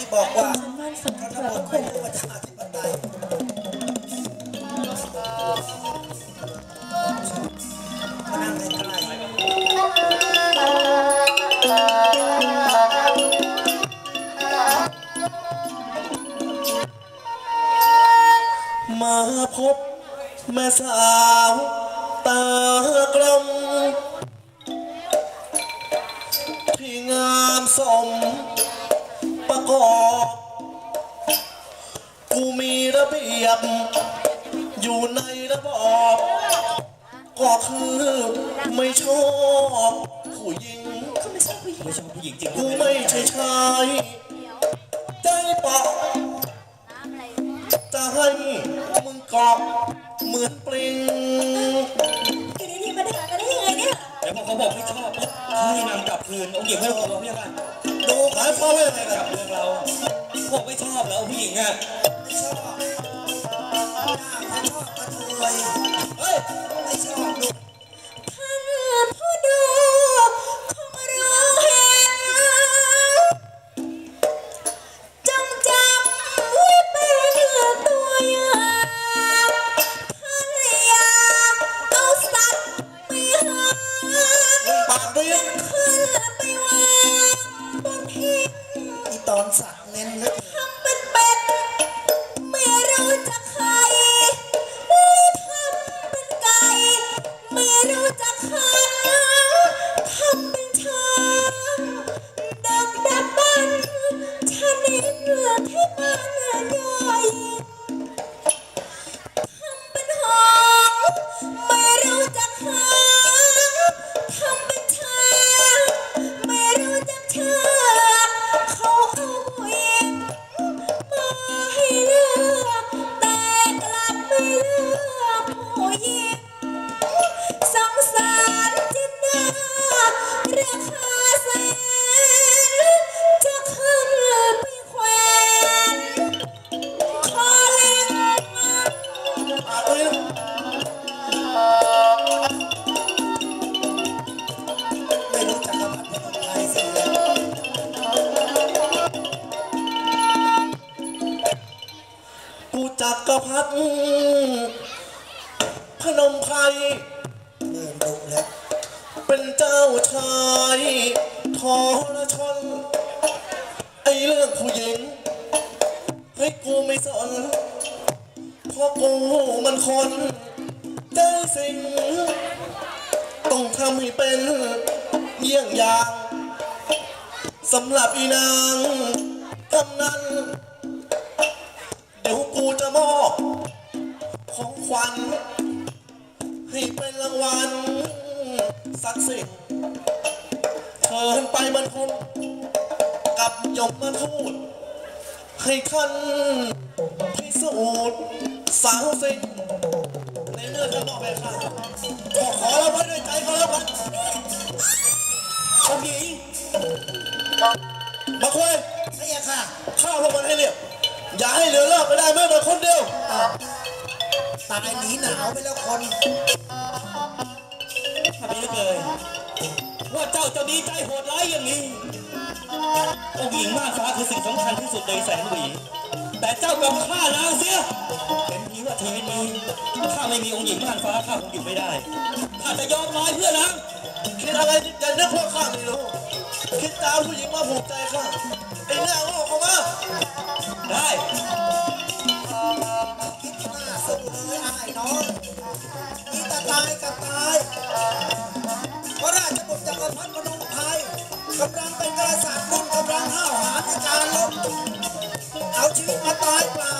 ที่บอกว่าพระนเถิดบพระไม่คุณรู้ประชาธิปไตยมานั่งใกลมาพบแม่สาวตากลมที่งามสม ระเบียบ อยู่ในระบอบ ก็คือไม่ชอบผู้หญิง เขาไม่ใช่ผู้หญิงไม่ชอบผู้หญิงจริงกูไม่ใช่ชายใจเปาะจะให้มึงเกาะเหมือนปลิงทีนี้ที่มาด่ากันได้ยังไงเนี่ยแล้วพอเขาบอกไม่ชอบปุ๊บให้นำกลับคืนองค์หญิงไม่รู้ตัวพี่ค่ะดูหมายความว่ายังไงกกัลันบเมืองเราผมไม่ชอบแล้วผู้หญิงอะๆไม่ชอบ ไม่ชอบกเทยเฮ้ยไม่ชอบลูกท่านผู้ดูคงรู้เห็นจงจำไว้เป็นตัวอย่างท่านอยากเอาสัตว์ไปหาปากดีขึ้น จักระพัดพนมไพรเริ่มดุแล้วเป็นเจ้าชายทอรชนไอเรื่องผู้หญิงให้กูไม่สนเพราะกูมันคนได้สิ่ง ต้องทำให้เป็นเยี่ยงอย่างสำหรับอีนางทำนั้น ดี๋ยวกูจะมอบของขวัญให้เป็นรางวัลศักดิ์สิทธิ์เชิญไปบรรทมกับยมมาทูตให้ท่านพิสูจน์สาวสิ่งในเรื่องข้างนอกไปค่ะขอขอรับไว้ด้วยใจก็แล้วกันผู้หญิงมาคุยไม่ยากค่ะ ข้าวพวกมันให้เรียบ อย่าให้เหลือเลิกไปได้แม้แต่คนเดียว ตายหนีหนาวไปแล้วคนทำไมเลยว่าเจ้าจะดีใจโหดร้ายอย่างนี้องค์หญิงมานฟ้าคือสิ่งสำคัญที่สุดในแสนหวีแต่เจ้ากลับฆ่านางเสียเป็นทีว่าชีวิตนี้ถ้าไม่มีองค์หญิงม่านฟ้าข้าคงอยู่ไม่ได้ข้าจะยอมตายเพื่อนางคิดอะไรอย่านึกว่าข้าไม่รู้คิดจะเอาผู้หญิงมาผูกใจข้าไอ้หน้าโง่เข้ามา ได้คิดหน้าสู้เลยอ้ายน้องอีตาตายกับตายพระราชบุตรจักรพรรดิพนมไพรกำลังเป็นกษัตริย์บุญกำลังห้าวหาญในการลบเอาชีวิตมาตายเปล่า